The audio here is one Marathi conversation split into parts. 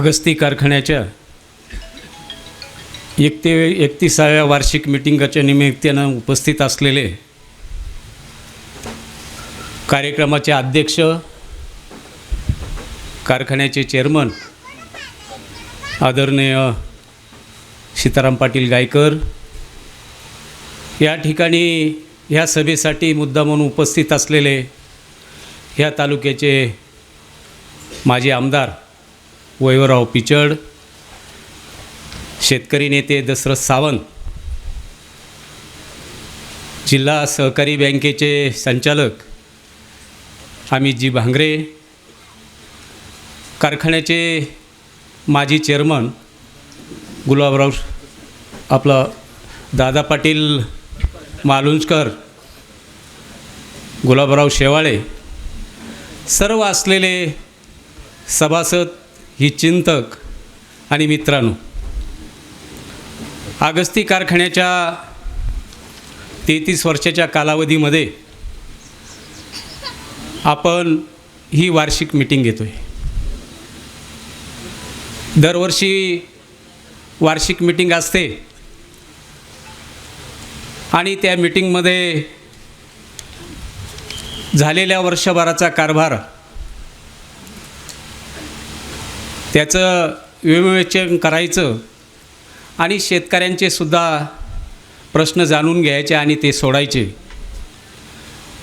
अगस्ती कारखान्याच्या एक ते एकतीसाव्या वार्षिक मिटिंगाच्या निमित्तानं उपस्थित असलेले कार्यक्रमाचे अध्यक्ष कारखान्याचे चेअरमन आदरणीय सीताराम पाटील गायकर या ठिकाणी ह्या सभेसाठी मुद्दा म्हणून उपस्थित असलेले ह्या तालुक्याचे माजी आमदार वैवराव पिचड शेतकरी नेते दशरथ सावंत जिल्हा सहकारी बँकेचे संचालक अमितजी भांगरे कारखान्याचे माजी चेअरमन गुलाबराव आपला दादा पाटील मालुंजकर गुलाबराव शेवाळे सर्व असलेले सभासद ही चिंतक आणि मित्रांनो अगस्ती कारखान्याच्या तेहतीस वर्षाच्या कालावधीमध्ये आपण ही वार्षिक मिटिंग घेतो आहे दरवर्षी वार्षिक मिटिंग असते आणि त्या मिटिंगमध्ये झालेल्या वर्षभराचा कारभार त्याचं विमोचन करायचं. आणि शेतकऱ्यांचे सुद्धा प्रश्न जाणून घ्यायचे आणि ते सोडायचे.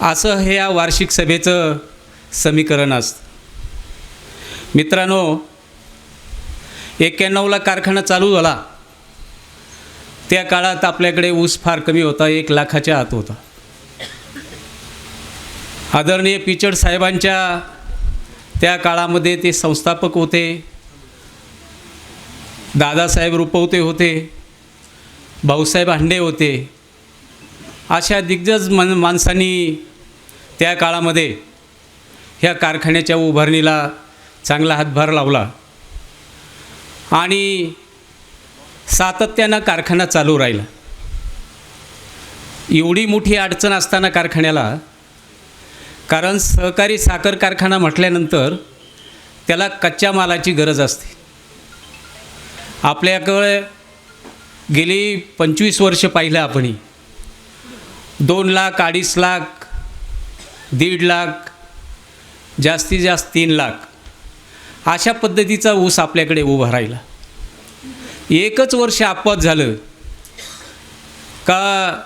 असं हे या वार्षिक सभेचं समीकरण असतं. मित्रांनो एक्क्याण्णवला कारखाना चालू झाला. त्या काळात आपल्याकडे ऊस फार कमी होता एक लाखाच्या आत होता. आदरणीय पिचड साहेबांच्या त्या काळामध्ये ते संस्थापक होते. दादासाहेब रुपवते होते भाऊसाहेब हांडे होते अशा दिग्गज मन माणसांनी त्या काळामध्ये ह्या कारखान्याच्या उभारणीला चांगला हातभार लावला. आणि सातत्यानं कारखाना चालू राहिला. एवढी मोठी अडचण असताना कारखान्याला कारण सहकारी साखर कारखाना म्हटल्यानंतर त्याला कच्च्या मालाची गरज असते. आपल्याकडे गेली पंचवीस वर्ष पाहिलं आपण दोन लाख अडीच लाख दीड लाख जास्तीत जास्त तीन लाख. अशा पद्धतीचा ऊस आपल्याकडे उभा राहिला. एकच वर्ष अपवाद झालं का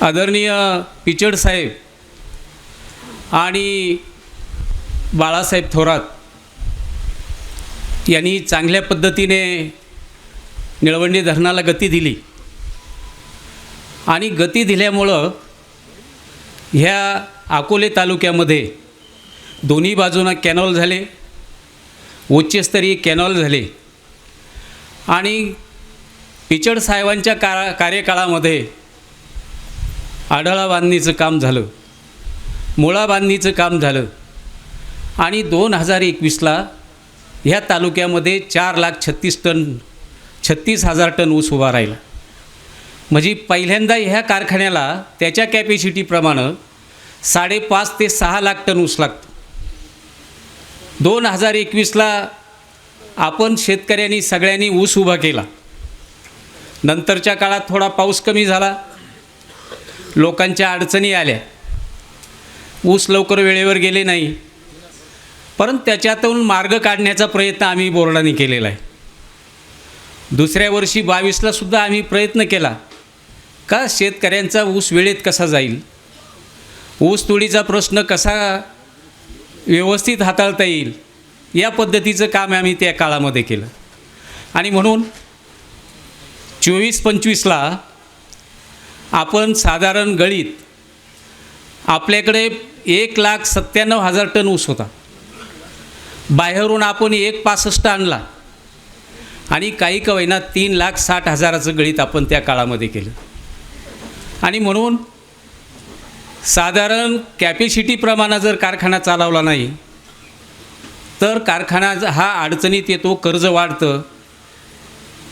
आदरणीय पिचड साहेब आणि बाळासाहेब थोरात यांनी चांगल्या पद्धतीने निळवंडी धरणाला गती दिली. आणि गती दिल्यामुळं ह्या अकोले तालुक्यामध्ये दोन्ही बाजूनं कॅनॉल झाले उच्चस्तरीय कॅनॉल झाले. आणि पिचड साहेबांच्या का कार्यकाळामध्ये आढळा बांधणीचं काम झालं मुळा बांधणीचं काम झालं. आणि दोन हजार एकवीसला ह्या तालुक्यामध्ये चार लाख छत्तीस टन छत्तीस हजार टन ऊस उभा राहिला. म्हणजे पहिल्यांदा ह्या कारखान्याला त्याच्या कॅपॅसिटीप्रमाणे साडेपाच ते सहा लाख टन ऊस लागतो. दोन हजार एकवीसला आपण शेतकऱ्यांनी सगळ्यांनी ऊस उभा केला. नंतरच्या काळात थोडा पाऊस कमी झाला. लोकांच्या अडचणी आल्या. ऊस लवकर वेळेवर गेले नाही. परंतु त्याच्यातून मार्ग काढण्याचा प्रयत्न आम्ही बोर्डाने केलेला आहे. दुसऱ्या वर्षी बावीसला सुद्धा आम्ही प्रयत्न केला. का शेतकऱ्यांचा ऊस वेळेत कसा जाईल? ऊस तुडीचा प्रश्न कसा व्यवस्थित हाताळता येईल? या पद्धतीचं काम आम्ही त्या काळामध्ये केलं. आणि म्हणून चोवीस पंचवीसला आपण साधारण गळीत आपल्याकडे एक लाख सत्त्याण्णव हजार टन ऊस होता. बाहेरून आपण एक पासष्ट आणला. आणि काही कवयना तीन लाख साठ हजाराचं गळीत आपण त्या काळामध्ये केलं. आणि म्हणून साधारण कॅपॅसिटीप्रमाणे जर कारखाना चालवला नाही तर कारखाना हा अडचणीत येतो कर्ज वाढतं.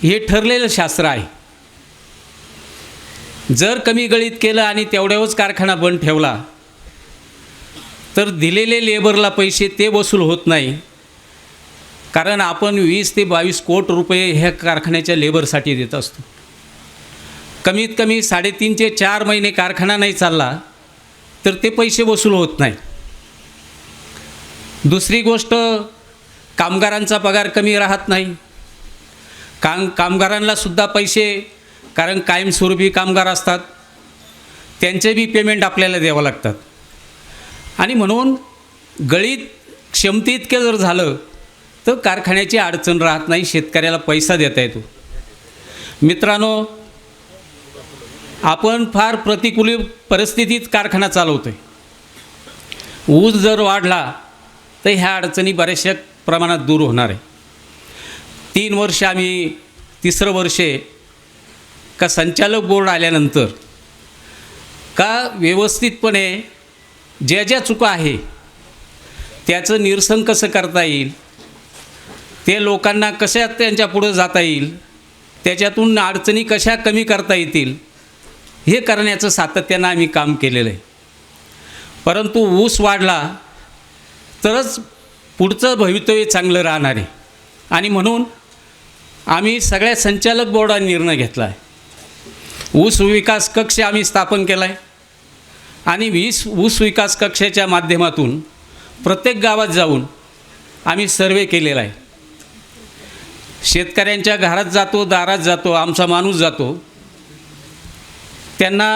हे ठरलेलं शास्त्र आहे. जर कमी गळीत केलं आणि तेवढ्यावरच कारखाना बंद ठेवला तर दिलेले लेबरला पैसे ते वसूल होत नाही. कारण आपण वीस ते बावीस कोट रुपये ह्या कारखान्याच्या लेबरसाठी देत असतो. कमीत कमी साडेतीन ते चार महिने कारखाना नाही चालला तर ते पैसे वसूल होत नाही. दुसरी गोष्ट कामगारांचा पगार कमी राहत नाही. काम कामगारांना सुद्धा पैसे कारण कायमस्वरूपी कामगार असतात. त्यांचे बी पेमेंट आपल्याला द्यावं लागतात. आणि म्हणून गळीत क्षमतेइतके जर झालं तर कारखान्याची अडचण राहत नाही शेतकऱ्याला पैसा देता येतो. मित्रांनो आपण फार प्रतिकूल परिस्थितीत कारखाना चालवतो आहे ऊस जर वाढला तर ह्या अडचणी बऱ्याचशा प्रमाणात दूर होणार आहे. तीन वर्ष आम्ही तिसरं वर्षे का संचालक बोर्ड आल्यानंतर का व्यवस्थितपणे ज्या ज्या चुका आहे त्याचं निरसन कसं करता येईल ते लोकांना कशा त्यांच्या पुढं जाता येईल? त्याच्यातून अडचणी कशा कमी करता येतील? हे करण्याचं सातत्यानं आम्ही काम केलेलं आहे. परंतु ऊस वाढला तरच पुढचं भवितव्य चांगलं राहणार आहे. आणि म्हणून आम्ही सगळ्या संचालक बोर्डाने निर्णय घेतला आहे. ऊस विकास कक्ष आम्ही स्थापन केला आहे आणि वीस ऊस विकास कक्षाच्या माध्यमातून प्रत्येक गावात जाऊन आम्ही सर्वे केलेला आहे. शेतकऱ्यांच्या घरात जातो दारात जातो आमचा माणूस जातो. त्यांना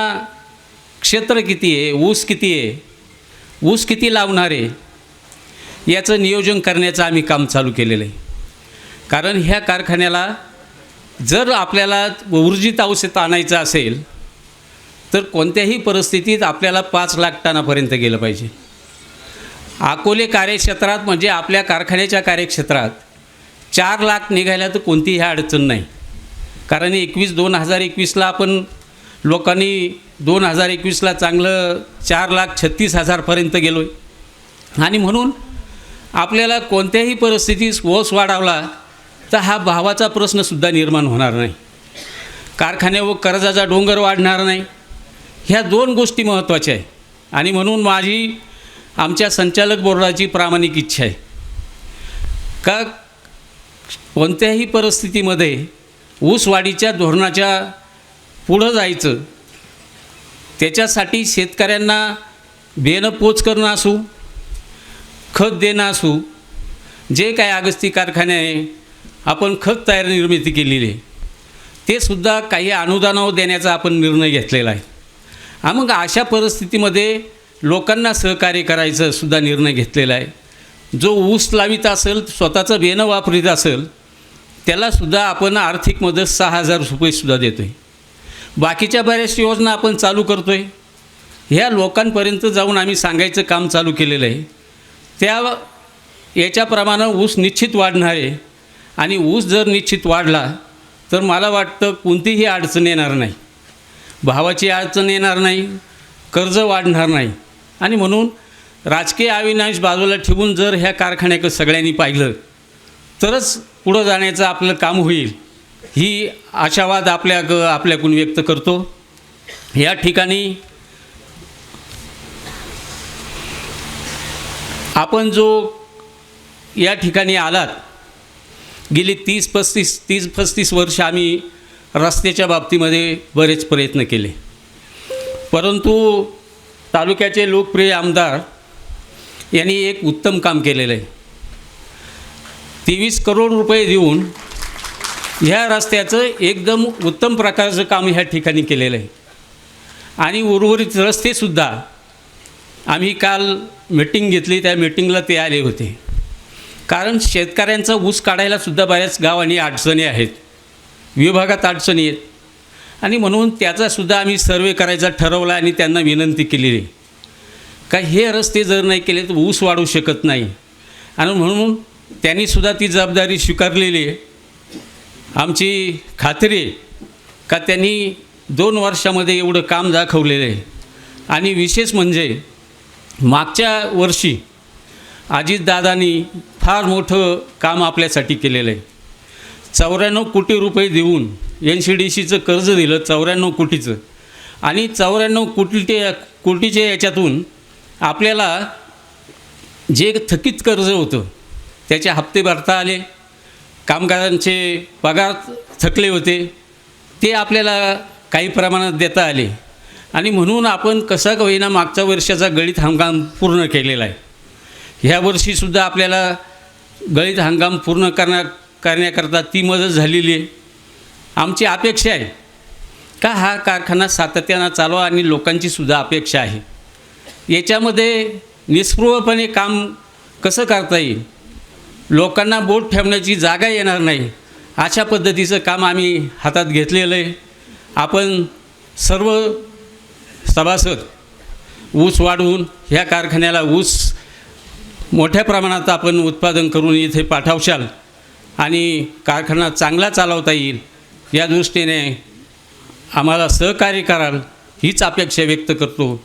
क्षेत्र किती आहे ऊस किती आहे ऊस किती लावणार आहे याचं नियोजन करण्याचं आम्ही काम चालू केलेलं आहे. कारण ह्या कारखान्याला जर आपल्याला ऊर्जित औषध आणायचं असेल तर कोणत्याही परिस्थितीत आपल्याला पाच लाख टनापर्यंत गेलं पाहिजे. अकोले कार्यक्षेत्रात म्हणजे आपल्या कारखान्याच्या कार्यक्षेत्रात चार लाख निघायला तर कोणतीही अडचण नाही. कारण एकवीस दोन हजार एकवीसला आपण लोकांनी दोन हजार एकवीसला चांगलं चार लाख छत्तीस हजारपर्यंत गेलो आहे आणि म्हणून आपल्याला कोणत्याही परिस्थितीत ओस वाढवला तर हा भावाचा प्रश्नसुद्धा निर्माण होणार नाही. कारखान्यावर कर्जाचा डोंगर वाढणार नाही. ह्या दोन गोष्टी महत्त्वाच्या आहे आणि म्हणून माझी आमच्या संचालक बोर्डाची प्रामाणिक इच्छा आहे. का कोणत्याही परिस्थितीमध्ये ऊसवाढीच्या धोरणाच्या पुढं जायचं त्याच्यासाठी शेतकऱ्यांना बेनं पोच करणं असू खत देणं असू जे काय अगस्ती कारखाने आहे आपण खत तयार निर्मिती केलेली आहे ते सुद्धा काही अनुदानावर देण्याचा आपण निर्णय घेतलेला आहे. हा मग अशा परिस्थितीमध्ये लोकांना सहकार्य करायचं सुद्धा निर्णय घेतलेला आहे. जो ऊस लावित असेल स्वतःचं बेनं वापरीत असेल त्यालासुद्धा आपण आर्थिक मदत सहा हजार रुपयेसुद्धा देतो आहे बाकीच्या बऱ्याच योजना आपण चालू करतो आहे ह्या लोकांपर्यंत जाऊन आम्ही सांगायचं काम चालू केलेलं आहे. त्या याच्याप्रमाणे ऊस निश्चित वाढणार आहे. आणि ऊस जर निश्चित वाढला तर मला वाटतं कोणतीही अडचण येणार नाही. भावाची अडचण येणार नाही. कर्ज वाढणार नाही. आणि म्हणून राजकीय अविनाश बाजूला ठेवून जर ह्या कारखान्याकडे सगळ्यांनी पाहिलं तरच पुढं जाण्याचं आपलं काम होईल. ही आशावाद आपल्या ग आपल्याकडून व्यक्त करतो. या ठिकाणी आपण जो या ठिकाणी आलात गेली तीस पस्तीस तीस पस्तीस वर्ष आम्ही रस्त्याच्या बाबतीमध्ये बरेच प्रयत्न केले. परंतु तालुक्याचे लोकप्रिय आमदार यांनी एक उत्तम काम केलेलं आहे. तेवीस करोड रुपये देऊन ह्या रस्त्याचं एकदम उत्तम प्रकारचं काम ह्या ठिकाणी केलेलं आहे. आणि उर्वरित रस्तेसुद्धा आम्ही काल मीटिंग घेतली त्या मीटिंगला ते आले होते. कारण शेतकऱ्यांचा ऊस काढायलासुद्धा बऱ्याच गावांनी अडचणी आहेत. विभागात अडचणी आहेत. आणि म्हणून त्याचासुद्धा आम्ही सर्वे करायचा ठरवला आणि त्यांना विनंती केलेली आहे. का हे रस्ते जर नाही केले तर ऊस वाढू शकत नाही. आणि म्हणून त्यांनीसुद्धा ती जबाबदारी स्वीकारलेली आहे. आमची खात्री आहे का त्यांनी दोन वर्षामध्ये एवढं काम दाखवलेलं आहे. आणि विशेष म्हणजे मागच्या वर्षी अजितदादांनी फार मोठं काम आपल्यासाठी केलेलं आहे. चौऱ्याण्णव कोटी रुपये देऊन एन सी डी सीचं कर्ज दिलं चौऱ्याण्णव कोटीचं. आणि चौऱ्याण्णव कोटी कोटीच्या याच्यातून आपल्याला जे थकीत कर्ज होतं त्याचे हप्ते भरता आले कामगारांचे पगार थकले होते ते आपल्याला काही प्रमाणात देता आले. आणि म्हणून आपण कसा होईना मागच्या वर्षाचा गळीत हंगाम पूर्ण केलेला आहे. ह्या वर्षीसुद्धा आपल्याला गळीत हंगाम पूर्ण करण्या करण्याकरता ती मदत झालेली आहे. आमची अपेक्षा आहे. का हा कारखाना सातत्यानं चालवा आणि लोकांची सुद्धा अपेक्षा आहे. याच्यामध्ये निस्पृहपणे काम कसं करता येईल? लोकांना बोट ठेवण्याची जागा येणार नाही. अशा पद्धतीचं काम आम्ही हातात घेतलेलं आहे. आपण सर्व सभासद ऊस वाढवून ह्या कारखान्याला ऊस मोठ्या प्रमाणात आपण उत्पादन करून इथे पाठवशाल आणि कारखाना चांगला चालवता येईल या दृष्टीने आम्हाला सहकार्य कराल हीच अपेक्षा व्यक्त करतो.